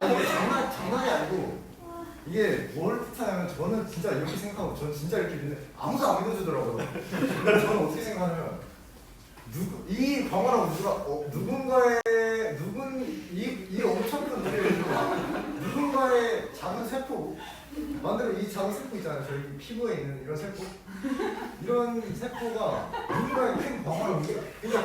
아니, 장난 장난이 아니고 이게 뭘 뜻하냐면 저는 진짜 이렇게 생각하고 저는 진짜 이렇게 믿는데 아무도 안 믿어주더라고요. 근데 저는 어떻게 생각하냐면 누구 이 광활한 우주가 어, 누군가의 누군 이, 이 엄청 큰 우주의 누군가의 작은 세포 만들어 이 작은 세포 있잖아요. 저희 피부에 있는 이런 세포 이런 세포가 누군가의 큰 광활한 우주 그러니까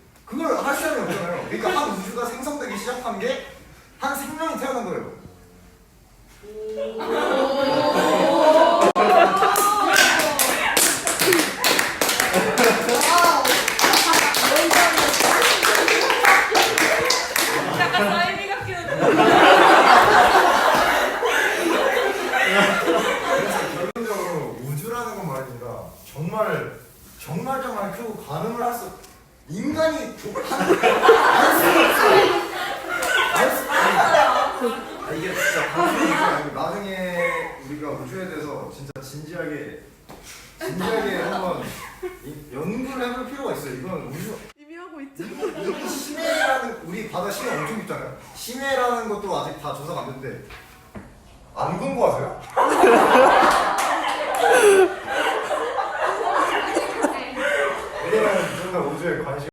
그걸 할 사람이 없잖아요. 그러니까 한 우주가 생성되기 시작한 게 한 생명이 태어난 거예요. 한데. 결론적으로 우주라는 건 말입니다. 정말 정말 정말 그 가늠을 할 수 인간이 아, 이게 진짜 방송이 나중에 우리가 우주에 대해서 진짜 진지하게 진지하게 한번 이- 연구를 해볼 필요가 있어요. 이건 우주 이미 하고 있죠. 이 심해라는 우리 바다 심해 엄청 깊잖아요. 심해라는 것도 아직 다 조사가 안 됐는데 안 공부하세요? 우주에 관심